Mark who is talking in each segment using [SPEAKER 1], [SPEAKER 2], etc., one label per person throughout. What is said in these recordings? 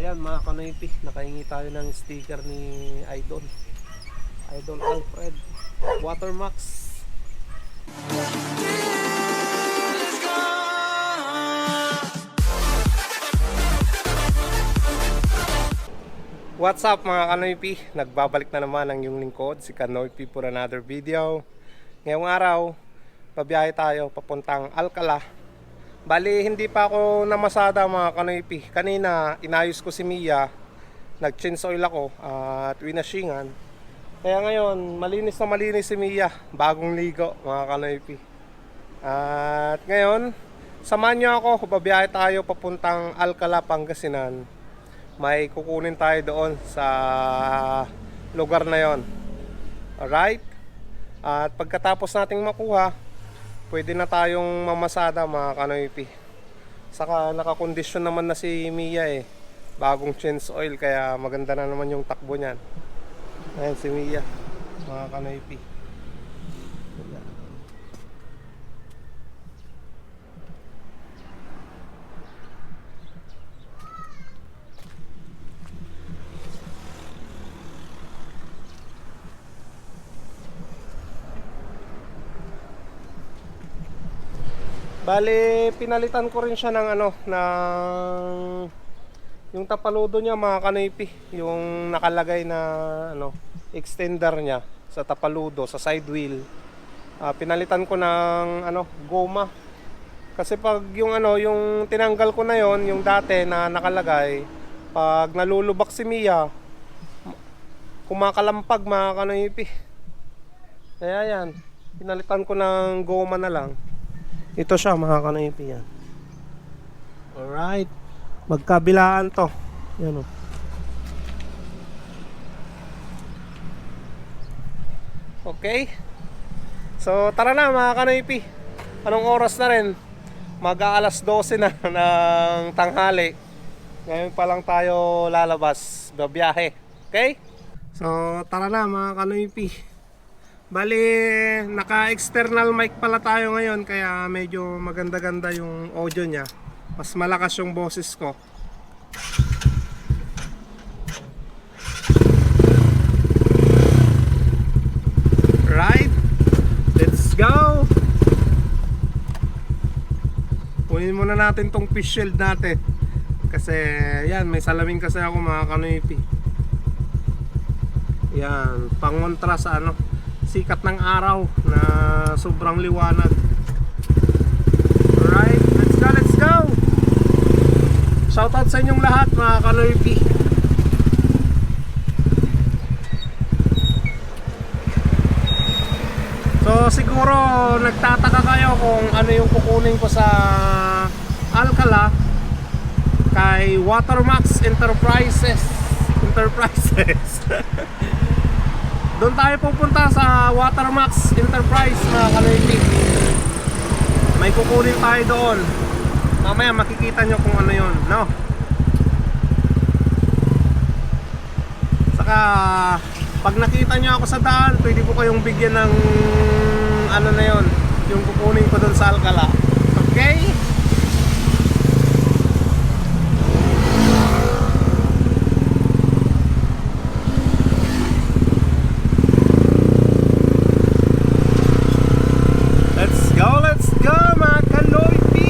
[SPEAKER 1] Ayan mga kanoypi, nakahingi tayo ng sticker ni Idol. Idol Alfred. Watermax. What's up mga kanoypi? Nagbabalik na naman ang yung lingkod, si Kanoypi for another video. Ngayong araw, pabiyahe tayo papuntang Alcala. Bali, hindi pa ako namasada mga kanoypi. Kanina, inayos ko si Mia. Nag-change oil ako at winashingan. Kaya ngayon, malinis na malinis si Mia. Bagong ligo mga kanoypi. At ngayon, samahan niyo ako. Babiyahe tayo papuntang Alcala, Pangasinan. May kukunin tayo doon sa lugar na yon. Alright? At pagkatapos nating makuha, pwede na tayong mamasada mga kanoypi. Saka nakakondisyon naman na si Mia eh. Bagong change oil kaya maganda na naman yung takbo niyan. Ayan si Mia, mga kanoypi. Ayan. Bali, pinalitan ko rin siya ng ano, ng yung tapaludo niya mga kanipi, yung nakalagay na ano, extender niya sa tapaludo, sa side wheel. Ah, pinalitan ko ng ano, goma. Kasi pag yung ano, yung tinanggal ko na yon, yung dati na nakalagay, pag nalulubak si Mia, kumakalampag mga kanipi. Kaya yan, pinalitan ko ng goma na lang. Ito siya mga kanipi yan. Alright. Magkabilaan to. Yan o. Okay. So tara na mga kanipi. Anong oras na rin? Mag-aalas 12 na ng tanghali. Ngayon pa lang tayo lalabas. Babiyahe. Okay? So tara na mga kanipi. Bali, naka-external mic pala tayo ngayon kaya medyo maganda-ganda yung audio niya. Mas malakas yung boses ko. Right? Let's go! Kunin muna natin tong fish shield natin. Kasi yan, may salamin kasi ako mga kanoipi. Yan, pangontra sa ano, sikat ng araw na sobrang liwanag. Alright, let's go, let's go! Shoutout sa inyong lahat mga kanoypi. So siguro nagtataka kayo kung ano yung kukunin ko sa Alcala kay Watermax Enterprises Enterprises Doon tayo pupunta sa Watermax Enterprise mga kanoypi May kukunin tayo doon Mamaya makikita nyo kung ano yon no? Saka pag nakita nyo ako sa daan Pwede ko kayong bigyan ng ano na yon Yung kukunin ko doon sa Alcala Okay? Let's go, let's go mga kaloypi!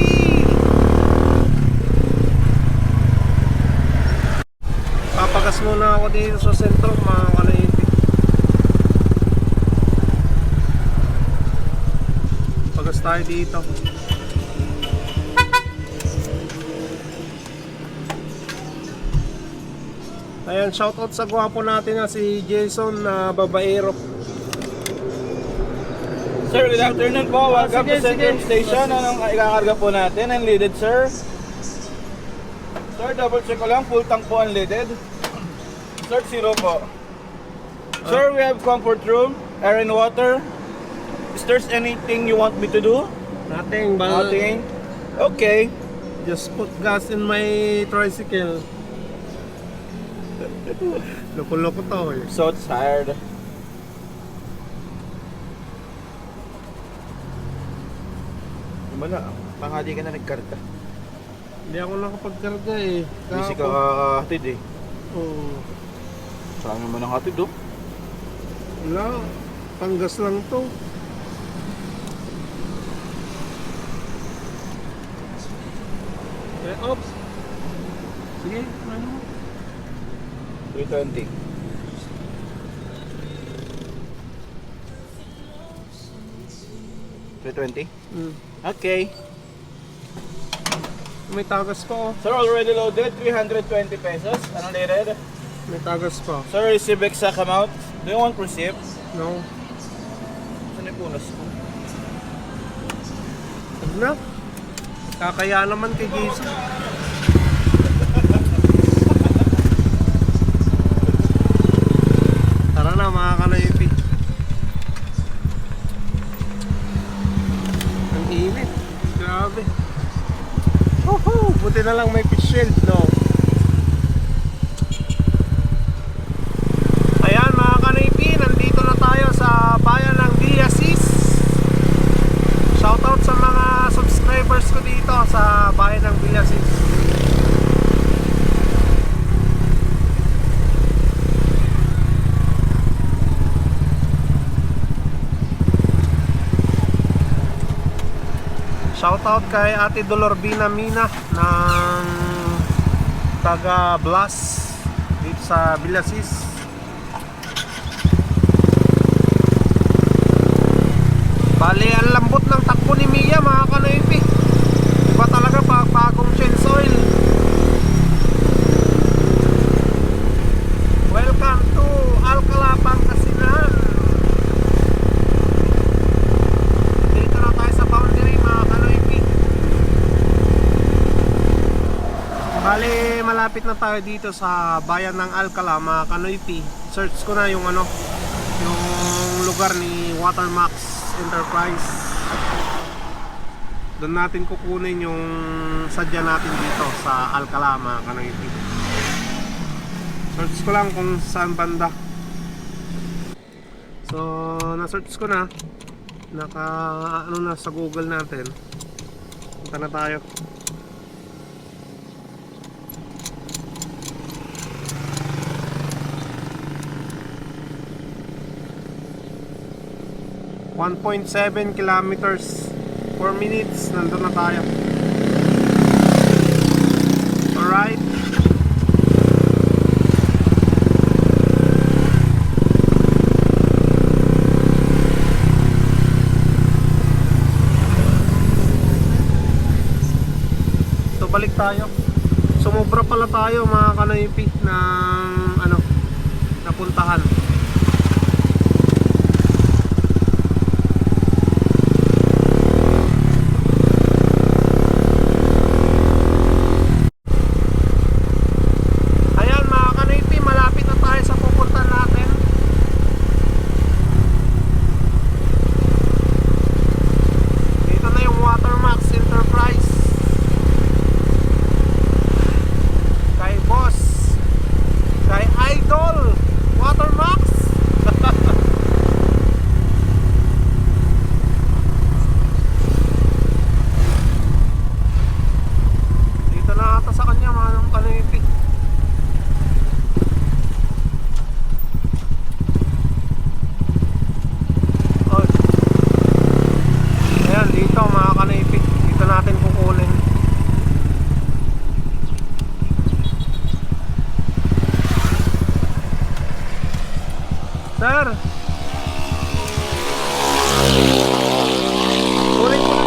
[SPEAKER 1] Papagas muna ako dito sa sentro mga kaloypi. Pagas tayo dito. Ayan, shoutout sa gwapo natin na si Jason na babaero.
[SPEAKER 2] Sir, good afternoon po. Welcome
[SPEAKER 1] sige,
[SPEAKER 2] to Central. Station. Anong ikakarga po natin? Unleaded, sir. Sir, double check ko lang. Full tank po unleaded. Sir, zero po. Sir, we have comfort room, air and water. Is there anything you want me to do?
[SPEAKER 1] Nothing, but
[SPEAKER 2] Nothing. Okay.
[SPEAKER 1] just put gas in my tricycle. Loko-loko to eh.
[SPEAKER 2] So tired. Gimana? Panghali ka na nagkarga.
[SPEAKER 1] Hindi ako nakapagkarga eh.
[SPEAKER 2] Busy ka
[SPEAKER 1] Kahapon.
[SPEAKER 2] kakahatid eh.
[SPEAKER 1] Oo.
[SPEAKER 2] Saan naman ang hatid oh?
[SPEAKER 1] Wala. Panggas lang to. Eh, ops. Sige, ano?
[SPEAKER 2] 320. Three twenty?
[SPEAKER 1] Mm.
[SPEAKER 2] Okay.
[SPEAKER 1] May tagas pa oh.
[SPEAKER 2] Sir, already loaded, 320 pesos. Anong needed?
[SPEAKER 1] May tagas pa.
[SPEAKER 2] Sir, receive exact amount. Do you want receipt?
[SPEAKER 1] No.
[SPEAKER 2] Saan yung punas ko?
[SPEAKER 1] Huwag na. Kakaya naman kay Jason. Tara na mga kanayipi. Ang init. Grabe. Woohoo! Buti na lang may fish shield, no? Ayan mga kanipi, nandito na tayo sa bayan ng Diasis. Shoutout sa mga subscribers ko dito sa bayan ng Diasis. Shoutout kay Ate Dolorbina Mina ng taga Blas dito sa Villasis. Bali, ang lambot ng takbo ni Mia mga kanoypi. Iba talaga pag bagong change oil. Welcome to Alcala, Pangasinan. Dito na tayo sa boundary mga kanoypi. Bali, malapit na tayo dito sa bayan ng Alcala mga kanoypi. Search ko na yung ano, yung lugar ni Watermax Enterprise. Doon natin kukunin yung sadya natin dito sa Alcala mga kanoypi. Search ko lang kung saan banda. So, na-search ko na. Naka ano na sa Google natin. Punta na tayo. One point seven kilometers 4 minutes nandun na tayo. Alright. So balik tayo. Sumobra pala tayo mga kanoypi ng ano napuntahan Ayan mga kanipi, malapit na tayo sa pupuntan natin. Dito na yung Watermax Enterprise. Kay Boss. Kay Idol. Watermax. Dito na ata sa kanya mga kanipi. Oh. Ayan, dito mga kanaipik. Dito natin kukunin. Sir! Kunin ko.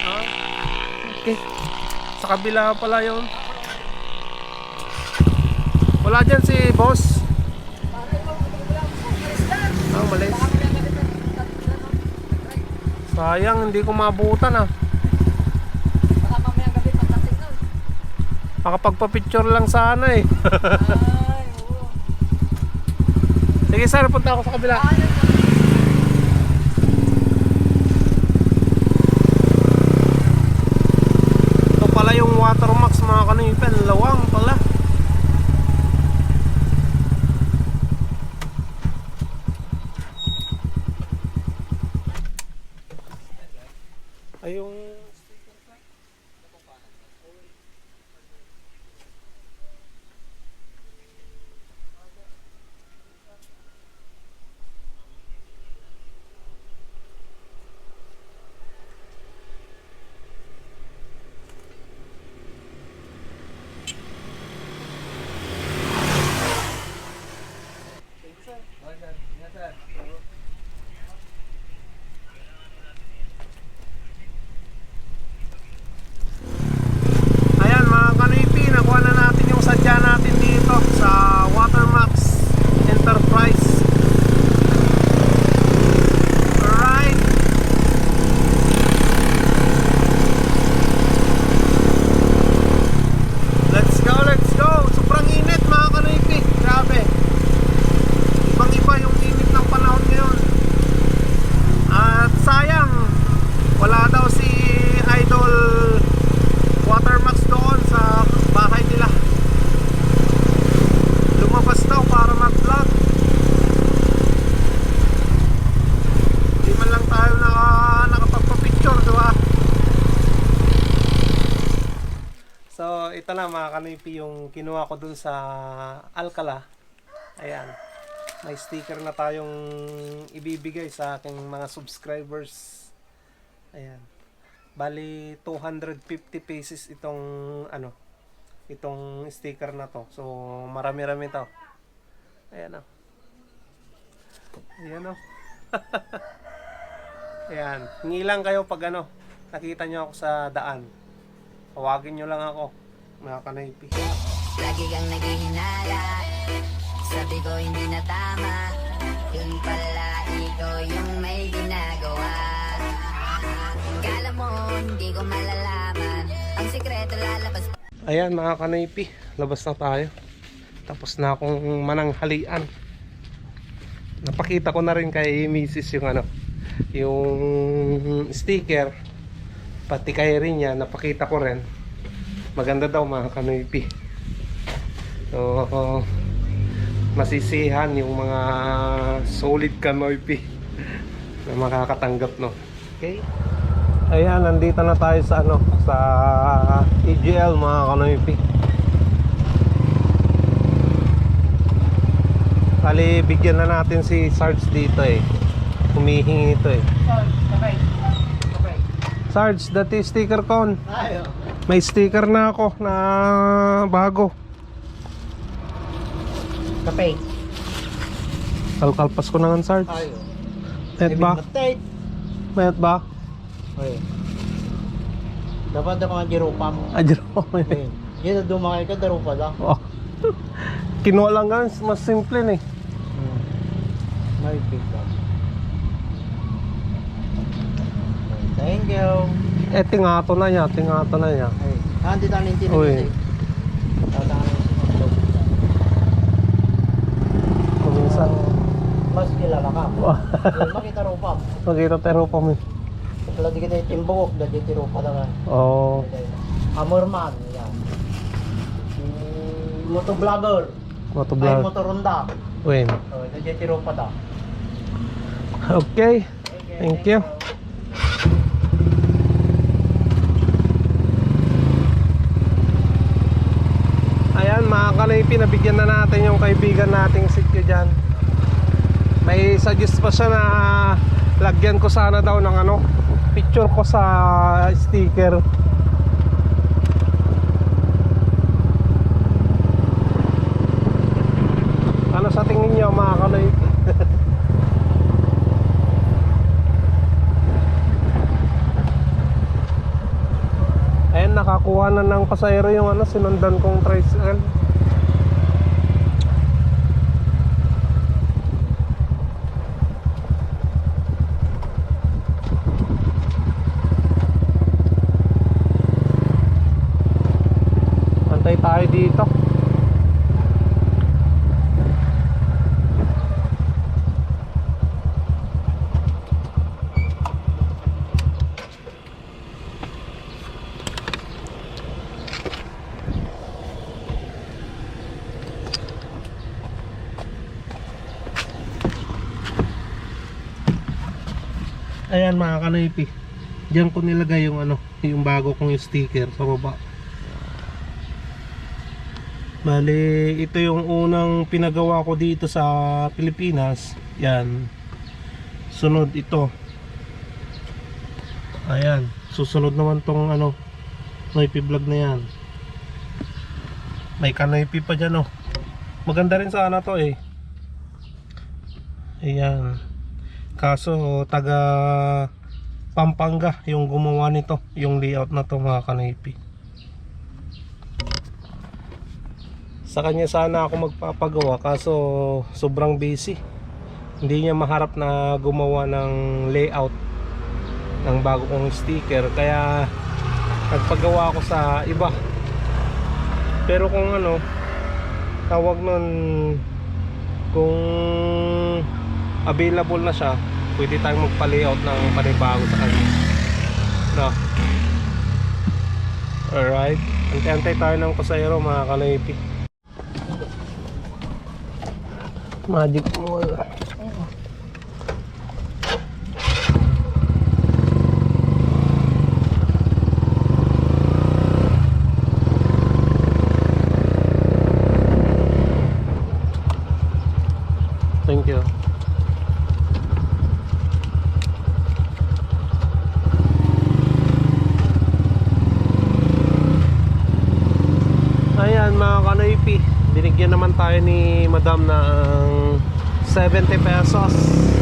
[SPEAKER 1] Ah. Sa kabila pala yun. Wala dyan si boss. Ah, malis. Sayang, hindi ko mabutan ah.
[SPEAKER 3] Baka mamayang gabi pagdating nun.
[SPEAKER 1] Makapagpa-picture lang sana eh.
[SPEAKER 3] Ay, oo.
[SPEAKER 1] Sige sir, punta ako sa kabila.
[SPEAKER 3] Ano to?
[SPEAKER 1] Ito pala yung Watermax mga kanipen. Lawang pala. Ay, yung... Ayan mga kanipi, nakuha na natin yung sadya natin dito sa Watermax Enterprise. Alright. Let's go, let's go. Sobrang init mga kanipi. Grabe. Ibang iba yung init ng panahon ngayon. At sayang, wala daw si Idol Watermax doon sa bahay nila. Lumabas daw para mag-vlog. Hindi man lang tayo naka, nakapagpa-picture, di ba? So, ito na mga kanipi yung kinuha ko sa Alcala. Ayan. May sticker na tayong ibibigay sa aking mga subscribers. Ayan. Bali 250 pieces itong ano itong sticker na to. So marami-rami to. Ayan oh. Ayan oh. Ayan. Hingi lang kayo pag ano nakita nyo ako sa daan. Tawagin nyo lang ako. Mga kanaypi.
[SPEAKER 4] Lagi kang naghihinala Sabi ko hindi na tama Yun pala ikaw yung may ginagawa Kala mo hindi ko malalaman Ang sikreto lalabas
[SPEAKER 1] Ayan mga kanaypi. Labas na tayo. Tapos na akong mananghalian. Napakita ko na rin kay Mrs. yung ano yung sticker pati kay rin niya napakita ko rin maganda daw mga kanoypi so masisihan yung mga solid kanoypi na makakatanggap no? Okay? Ayan nandito na tayo sa ano sa EGL mga kanoypi. Kali bigyan na natin si Sarge dito eh. Humihingi ito eh. Sarge, dati sticker con. May sticker na ako na bago.
[SPEAKER 5] Kape.
[SPEAKER 1] Kalkalpas ko na nga, Sarge.
[SPEAKER 5] Ayo.
[SPEAKER 1] Mayat ba? Mayat ba?
[SPEAKER 5] Ay. Dapat na mga jirupa mo.
[SPEAKER 1] Adyo.
[SPEAKER 5] Ayun. Yan dumakay ka, darupa lang.
[SPEAKER 1] oh. Kinuha lang nga, mas simple eh.
[SPEAKER 5] Hmm. May big lang. Thank you.
[SPEAKER 1] Eh, tingato na niya, tingato na niya.
[SPEAKER 5] Ay. Ah, hindi tayo nintin
[SPEAKER 1] Uy. Kuminsan.
[SPEAKER 5] Mas kilala ka. Makita rupa.
[SPEAKER 1] Magkita tero pa mi.
[SPEAKER 5] Wala di kita timbok, dadi ti rupa lang.
[SPEAKER 1] Oh.
[SPEAKER 5] Amorman. Yan. Si motovlogger. Ay,
[SPEAKER 1] Motovlog.
[SPEAKER 5] motoronda.
[SPEAKER 1] Win.
[SPEAKER 5] Oh, dadi ti rupa da.
[SPEAKER 1] Okay. Thank you. Ayan mga kanaypi, nabigyan na natin yung kaibigan nating sityo dyan. May suggest pa siya na lagyan ko sana daw ng ano, picture ko sa sticker. Ano sa tingin niyo mga kanaypi? Ayan, nakakuha na ng pasayro yung ano, sinundan kong tricycle. Antay tayo dito. Ayan mga kanipi. Diyan ko nilagay yung ano, yung bago kong sticker sa baba. Bali, ito yung unang pinagawa ko dito sa Pilipinas. Yan. Sunod ito. Ayan. Susunod naman tong ano, Noipi vlog na yan. May kanoipi pa dyan oh. Maganda rin sana to eh. Ayan. Kaso taga Pampanga yung gumawa nito, yung layout na to mga kanoipi. Sa kanya sana ako magpapagawa kaso sobrang busy. Hindi niya maharap na gumawa ng layout ng bago kong sticker kaya nagpagawa ako sa iba. Pero kung ano, tawag nun kung available na siya, pwede tayong magpa-layout ng panibago sa kanya. No. Alright. Antay-antay tayo ng pasayro mga kanaypi. Magic Mall. Thank you. Ayan mga kanoypi, binigyan naman tayo ni madam ng 70 pesos.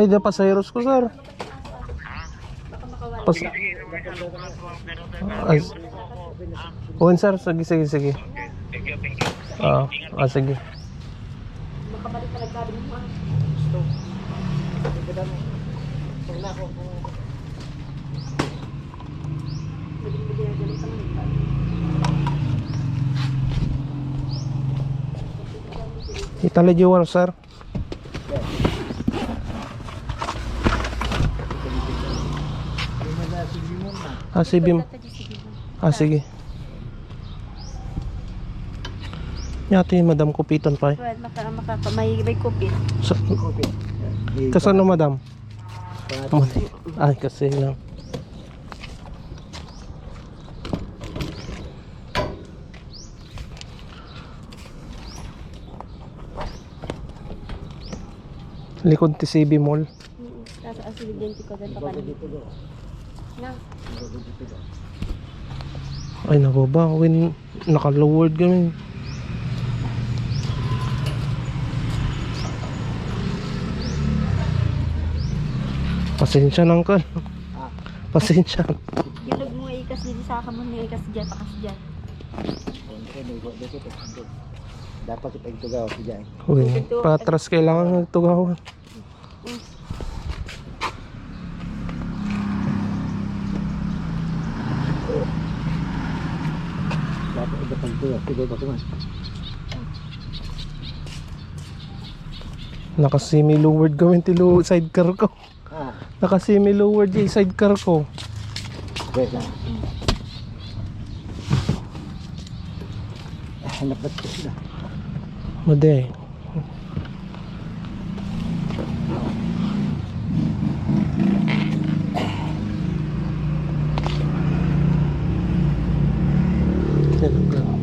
[SPEAKER 1] Ay, the passengers ko, sir. Pas
[SPEAKER 6] Sige,
[SPEAKER 1] Ay,
[SPEAKER 6] ah,
[SPEAKER 1] Oo, sir. Sige, sige, sige.
[SPEAKER 6] thank you, thank you.
[SPEAKER 1] Ah, ah sige. Italy Jewel, sir. Ah, si Bim. Ah, sige. Yati, Madam Kupiton pa eh.
[SPEAKER 3] Well, maka, maka, may, may kupit.
[SPEAKER 1] Sa, kasano, Madam? Ay, kasi lang. Likod TCB Mall.
[SPEAKER 3] Nasa asidente ko din pa Na,
[SPEAKER 1] Ay, nababa. When naka-lowered kami. Pasensya lang ka. Pasensya.
[SPEAKER 3] ilog mo ikas dito sa mo ni ikas dyan, pakas dyan.
[SPEAKER 5] Dapat ipagtugaw si Jai.
[SPEAKER 1] Uy, patras kailangan nagtugawan.
[SPEAKER 5] Sige, baka man.
[SPEAKER 1] Naka-semi lowered gawin tilo sidecar ko.
[SPEAKER 5] Ah,
[SPEAKER 1] Naka-semi lowered yung sidecar ko.
[SPEAKER 5] wait lang. Ah, Hanap ba't ko sila?
[SPEAKER 1] Made.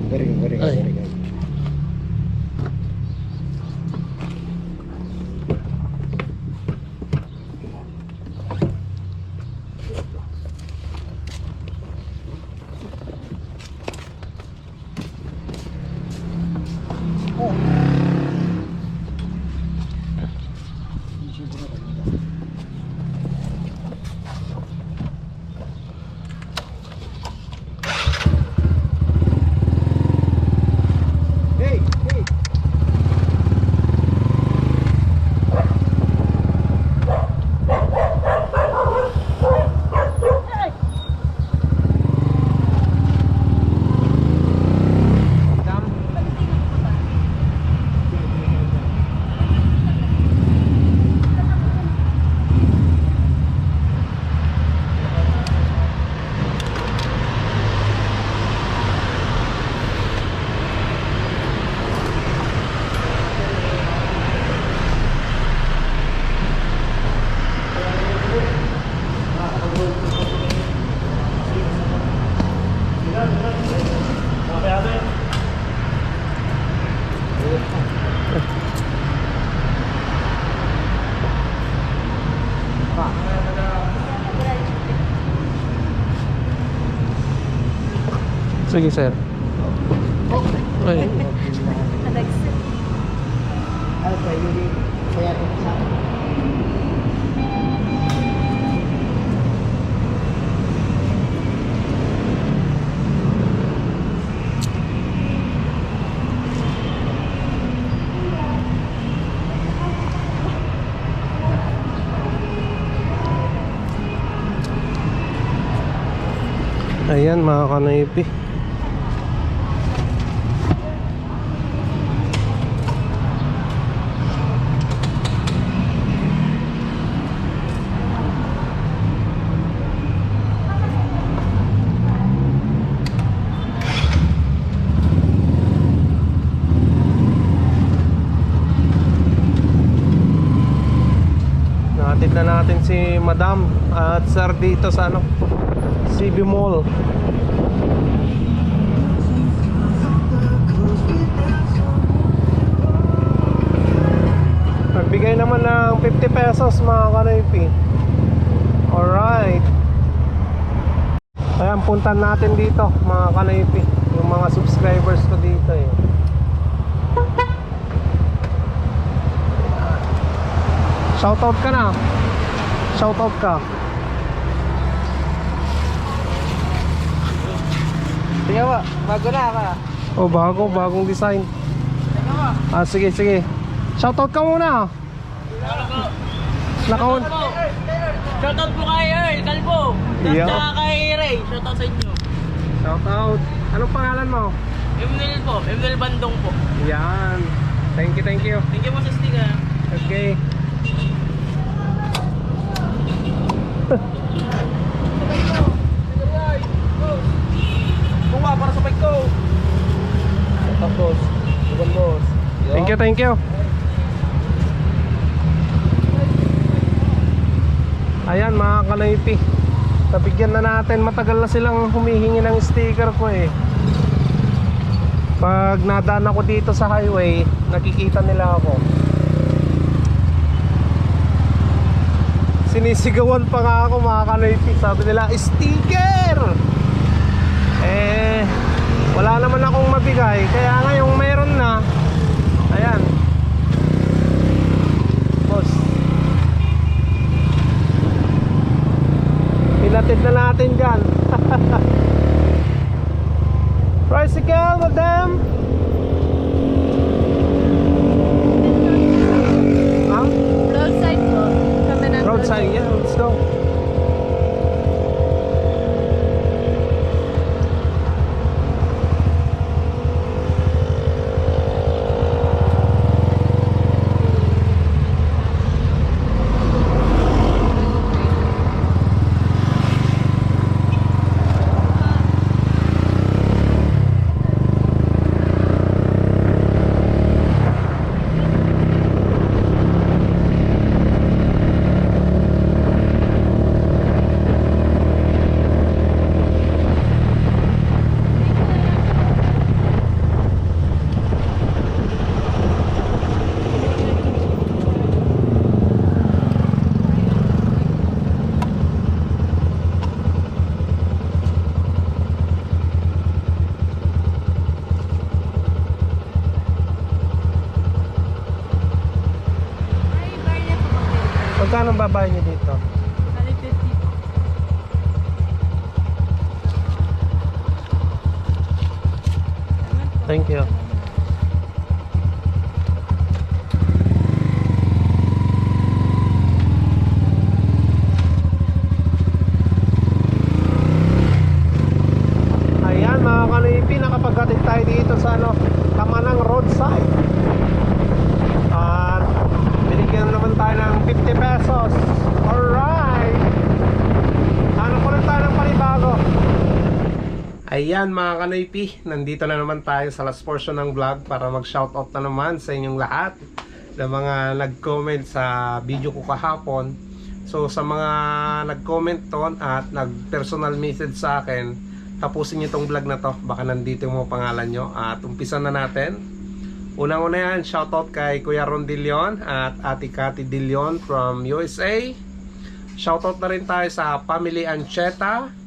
[SPEAKER 5] Very good, very good,
[SPEAKER 1] Ay.
[SPEAKER 5] very good.
[SPEAKER 1] Sige, sir. Ay.
[SPEAKER 5] Ito sa
[SPEAKER 1] Ayan mga kanaypi. Natin na natin si Madam at Sir dito sa ano CB Mall. Nagbigay naman ng 50 pesos mga kanoypi. Alright. Ayan, puntan natin dito mga kanoypi. Yung mga subscribers ko dito eh. Shoutout ka na. Shoutout ka.
[SPEAKER 5] Sige ba, bago na ka.
[SPEAKER 1] Oh, bago, bagong design. Ah, sige, sige. Shoutout ka muna. Nakaun.
[SPEAKER 7] Shoutout po kay Earl Calvo.
[SPEAKER 1] Yeah.
[SPEAKER 7] At kay Ray. Shoutout sa inyo.
[SPEAKER 1] Shoutout. Anong pangalan mo?
[SPEAKER 7] Emnel po. Emnel Bandong po.
[SPEAKER 1] Yan. Thank you, thank you.
[SPEAKER 7] Thank you po sa sticker.
[SPEAKER 1] Okay.
[SPEAKER 2] Bunga para sa bike ko. Tapos, bukan boss.
[SPEAKER 1] Thank you, thank you. Ayan mga kanaypi. Nabigyan na natin. Matagal na silang humihingi ng sticker ko eh. Pag nadaan ako dito sa highway, nakikita nila ako. Sinisigawan pa nga ako mga kanaypi. Sabi nila, sticker! Eh, wala naman akong mabigay. Kaya ngayong meron na, ayan. Boss. Pinatid na natin dyan. Tricycle, madam!
[SPEAKER 3] Roadside po.
[SPEAKER 1] Roadside, yeah, let's go. Magkano babayad niyo dito?
[SPEAKER 3] Bali 50 po. Salamat po.
[SPEAKER 1] Thank you. Ayan mga kanipi, nakapagdating tayo dito sa ano, Tamanang roadside. At binigyan naman tayo ng 50 pesos. Alright! Ano ko lang tayo ng panibago? Ayan mga kanoypi, nandito na naman tayo sa last portion ng vlog para mag-shoutout na naman sa inyong lahat na mga nag-comment sa video ko kahapon. So sa mga nag-comment ton at nag-personal message sa akin, tapusin niyo tong vlog na to. Baka nandito mga pangalan nyo. At umpisa na natin. Unang-una yan, shoutout kay Kuya Ron Dilion at Ate Cathy Dilion from USA. Shoutout na rin tayo sa Family Ancheta.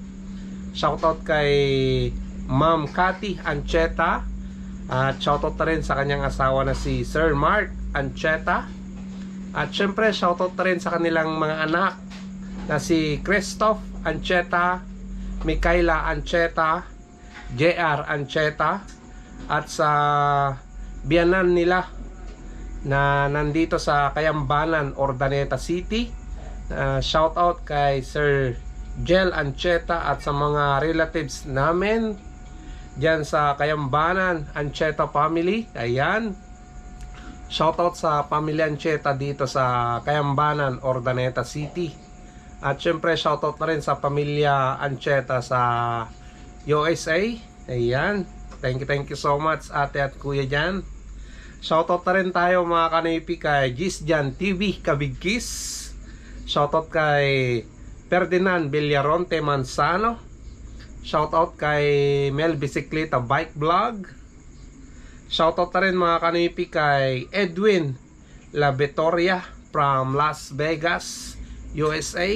[SPEAKER 1] Shoutout kay Ma'am Cathy Ancheta. At shoutout na rin sa kanyang asawa na si Sir Mark Ancheta. At syempre shoutout na rin sa kanilang mga anak na si Christoph Ancheta, Mikaela Ancheta, JR Ancheta at sa biyanan nila na nandito sa Kayambanan, Ordaneta City. Uh, shout out kay Sir Jel Ancheta at sa mga relatives namin diyan sa Kayambanan Ancheta family. Ayan. Shout out sa pamilya Ancheta dito sa Kayambanan, Ordaneta City. At syempre shoutout na rin sa pamilya Ancheta sa USA. Ayan. Thank you, thank you so much ate at kuya dyan. Shoutout na rin tayo mga kanipi kay Gis Jan TV Kabigkis. Shoutout kay Ferdinand Villaronte Manzano. Shoutout kay Mel Bicicleta Bike Vlog. Shoutout na rin mga kanipi kay Edwin La Vitoria from Las Vegas, USA.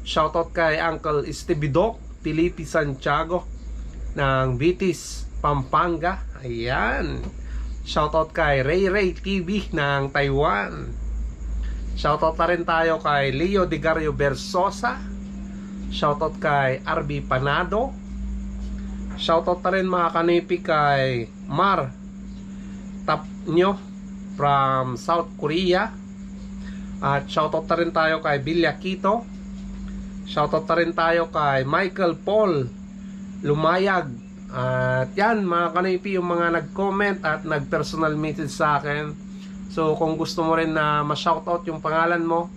[SPEAKER 1] Shoutout kay Uncle Stevie Doc Felipe Santiago ng Vitis, Pampanga. Ayan. Shoutout kay Ray Ray TV ng Taiwan. Shoutout na rin tayo kay Leo Digario Bersosa. Shoutout kay RB Panado. Shoutout na rin mga kanipi kay Mar Tapnyo from South Korea. At shoutout na rin tayo kay Bilya Kito. Shoutout na rin tayo kay Michael Paul Lumayag. At yan mga kanipi yung mga nag-comment at nag-personal message sa akin. So kung gusto mo rin na ma-shoutout yung pangalan mo,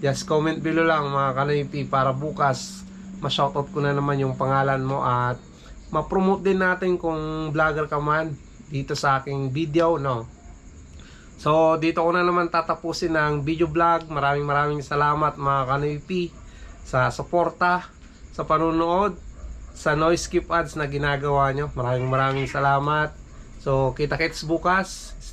[SPEAKER 1] just comment below lang mga kanipi para bukas ma-shoutout ko na naman yung pangalan mo at ma-promote din natin kung vlogger ka man dito sa aking video no. So dito ko na naman tatapusin ang video vlog. Maraming maraming salamat mga kanipi sa suporta, sa panunood, sa noise skip ads na ginagawa nyo. Maraming maraming salamat. So kita-kits bukas.